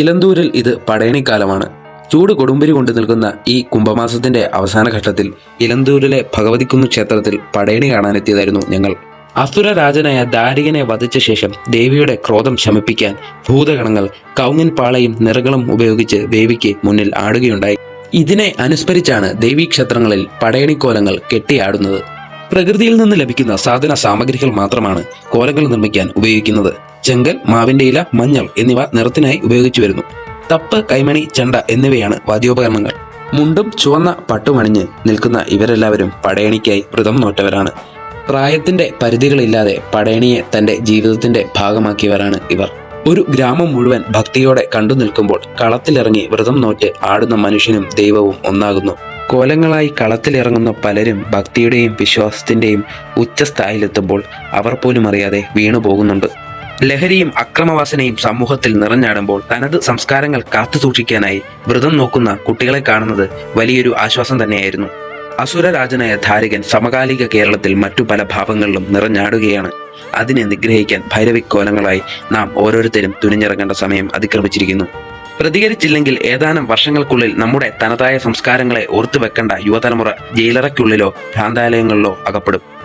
ഇലന്തൂരിൽ ഇത് പടയണിക്കാലമാണ്. ചൂട് കൊടുമ്പിരി കൊണ്ട് നിൽക്കുന്ന ഈ കുംഭമാസത്തിന്റെ അവസാന ഘട്ടത്തിൽ ഇലന്തൂരിലെ ഭഗവതിക്കുന്ന് ക്ഷേത്രത്തിൽ പടയണി കാണാനെത്തിയതായിരുന്നു ഞങ്ങൾ. അസുര രാജനായ ദാരികനെ വധിച്ച ശേഷം ദേവിയുടെ ക്രോധം ശമിപ്പിക്കാൻ ഭൂതഗണങ്ങൾ കൗങ്ങിൻ പാളയും നിറകളും ഉപയോഗിച്ച് ദേവിക്ക് മുന്നിൽ ആടുകയുണ്ടായി. ഇതിനെ അനുസ്മരിച്ചാണ് ദേവീക്ഷേത്രങ്ങളിൽ പടയണിക്കോലങ്ങൾ കെട്ടിയാടുന്നത്. പ്രകൃതിയിൽ നിന്ന് ലഭിക്കുന്ന സാധന സാമഗ്രികൾ മാത്രമാണ് കോലങ്ങൾ നിർമ്മിക്കാൻ ഉപയോഗിക്കുന്നത്. ചെങ്കൽ മാവിന്റെ ഇല മഞ്ഞൾ എന്നിവ നിറത്തിനായി ഉപയോഗിച്ചു വരുന്നു. തപ്പ് കൈമണി ചെണ്ട എന്നിവയാണ് വാദ്യോപകരണങ്ങൾ. മുണ്ടും ചുവന്ന പട്ടുമണിഞ്ഞ് നിൽക്കുന്ന ഇവരെല്ലാവരും പടയണിക്കായി വ്രതം നോറ്റവരാണ്. പ്രായത്തിന്റെ പരിധികളില്ലാതെ പടയണിയെ തന്റെ ജീവിതത്തിന്റെ ഭാഗമാക്കിയവരാണ് ഇവർ. ഒരു ഗ്രാമം മുഴുവൻ ഭക്തിയോടെ കണ്ടു നിൽക്കുമ്പോൾ കളത്തിലിറങ്ങി വ്രതം നോറ്റ് ആടുന്ന മനുഷ്യനും ദൈവവും ഒന്നാകുന്നു. കോലങ്ങളായി കളത്തിലിറങ്ങുന്ന പലരും ഭക്തിയുടെയും വിശ്വാസത്തിന്റെയും ഉച്ചസ്ഥായിലെത്തുമ്പോൾ അവർ പോലും അറിയാതെ വീണു പോകുന്നുണ്ട് ലഹരിയും അക്രമവാസനയും സമൂഹത്തിൽ നിറഞ്ഞാടുമ്പോൾ തനത് സംസ്കാരങ്ങൾ കാത്തുസൂക്ഷിക്കാനായി വ്രതം നോക്കുന്ന കുട്ടികളെ കാണുന്നത് വലിയൊരു ആശ്വാസം തന്നെയായിരുന്നു. അസുരരാജനായ ധാരകൻ സമകാലിക കേരളത്തിൽ മറ്റു പല ഭാവങ്ങളിലും നിറഞ്ഞാടുകയാണ്. അതിനെ നിഗ്രഹിക്കാൻ ഭൈരവിക്കോലങ്ങളായി നാം ഓരോരുത്തരും തുനിഞ്ഞിറങ്ങേണ്ട സമയം അതിക്രമിച്ചിരിക്കുന്നു. പ്രതികരിച്ചില്ലെങ്കിൽ ഏതാനും വർഷങ്ങൾക്കുള്ളിൽ നമ്മുടെ തനതായ സംസ്കാരങ്ങളെ ഓർത്തു വെക്കേണ്ട യുവതലമുറ ജയിലറയ്ക്കുള്ളിലോ ഭ്രാന്താലയങ്ങളിലോ അകപ്പെടും.